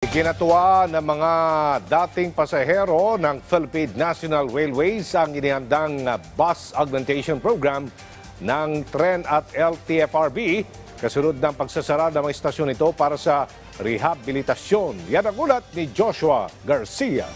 Ikinatuwa ng mga dating pasahero ng Philippine National Railways ang inihandang bus augmentation program ng tren at LTFRB kasunod ng pagsasara ng mga istasyon ito para sa rehabilitasyon. Yan ang ulat ni Joshua Garcia.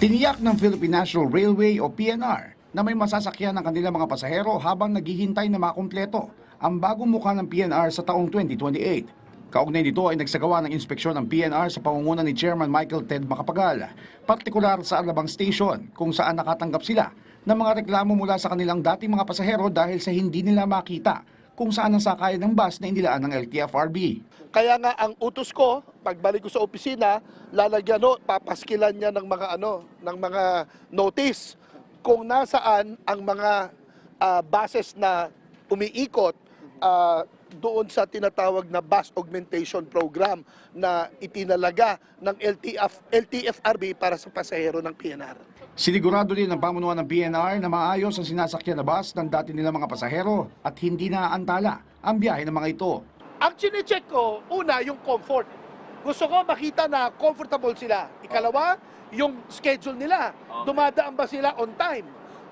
Tiniyak ng Philippine National Railway o PNR na may masasakyan ng kanilang mga pasahero habang naghihintay na makumpleto ang bagong mukha ng PNR sa taong 2028. Kaugnay nito ay nagsagawa ng inspeksyon ng PNR sa pangunguna ni Chairman Michael Ted Macapagal, partikular sa Alabang Station kung saan nakatanggap sila ng mga reklamo mula sa kanilang dating mga pasahero dahil sa hindi nila makita kung saan ang sakayan ng bus na inilaan ng LTFRB. Kaya nga ang utos ko, pagbalik ko sa opisina, lalagyan no, papaskilan niya ng mga ano, ng mga notice kung nasaan ang mga ah, buses na umiikot ah, doon sa tinatawag na bus augmentation program na itinalaga ng LTF, LTFRB para sa pasahero ng PNR. Sinigurado din ng pamunuan ng PNR na maayos ang sinasakyan na bus ng dati nilang mga pasahero at hindi naaantala ang biyahe ng mga ito. Ang chinecheck ko, una, yung comfort. Gusto ko makita na comfortable sila. Ikalawa, yung schedule nila. Dumadaan ba sila on time?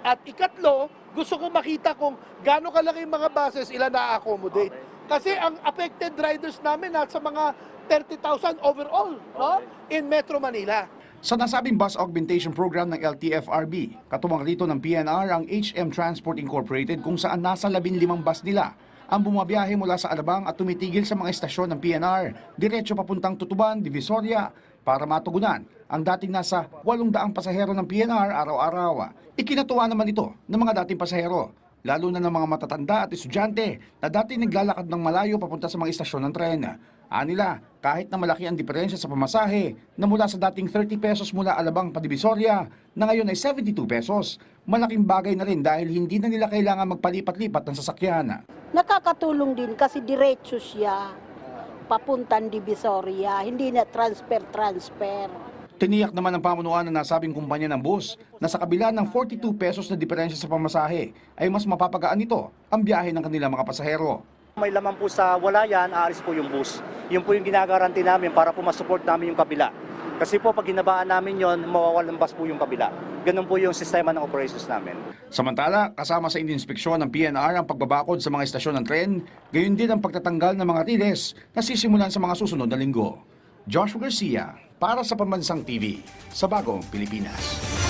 At ikatlo, gusto ko makita kung gaano kalaki yung mga buses ilan na-accommodate. Kasi ang affected riders namin nasa mga 30,000 overall no? in Metro Manila. Sa nasabing bus augmentation program ng LTFRB, katuwang rito ng PNR ang HM Transport Incorporated kung saan nasa 15 bus nila ang bumabiyahe mula sa Alabang at tumitigil sa mga estasyon ng PNR, diretso papuntang Tutuban, Divisoria, para matugunan ang dating nasa 800 pasahero ng PNR araw-araw. Ikinatuwa naman ito ng mga dating pasahero, lalo na ng mga matatanda at estudyante na dati naglalakad ng malayo papunta sa mga istasyon ng tren. Anila, kahit na malaki ang diferensya sa pamasahe na mula sa dating 30 pesos mula Alabang pa Divisoria na ngayon ay 72 pesos, malaking bagay na rin dahil hindi na nila kailangan magpalipat-lipat ng sasakyan. Nakakatulong din kasi diretso siya papuntang Divisoria, hindi na transfer-transfer. Tiniyak naman ng pamunuan ng nasabing kumpanya ng bus na sa kabila ng 42 pesos na diferensya sa pamasahe ay mas mapapagaan nito ang biyahe ng kanilang mga pasahero. May laman po sa wala yan, aalis po yung bus. Yun po yung ginagaranti namin para po masupport namin yung kabila. Kasi po pag ginabaan namin yon, mawawalan bus po yung kabila. Ganun po yung sistema ng operations namin. Samantala, kasama sa inspeksyon ng PNR ang pagbabakod sa mga estasyon ng tren, gayon din ang pagtatanggal ng mga riles na sisimulan sa mga susunod na linggo. Joshua Garcia, para sa Pambansang TV, sa Bagong Pilipinas.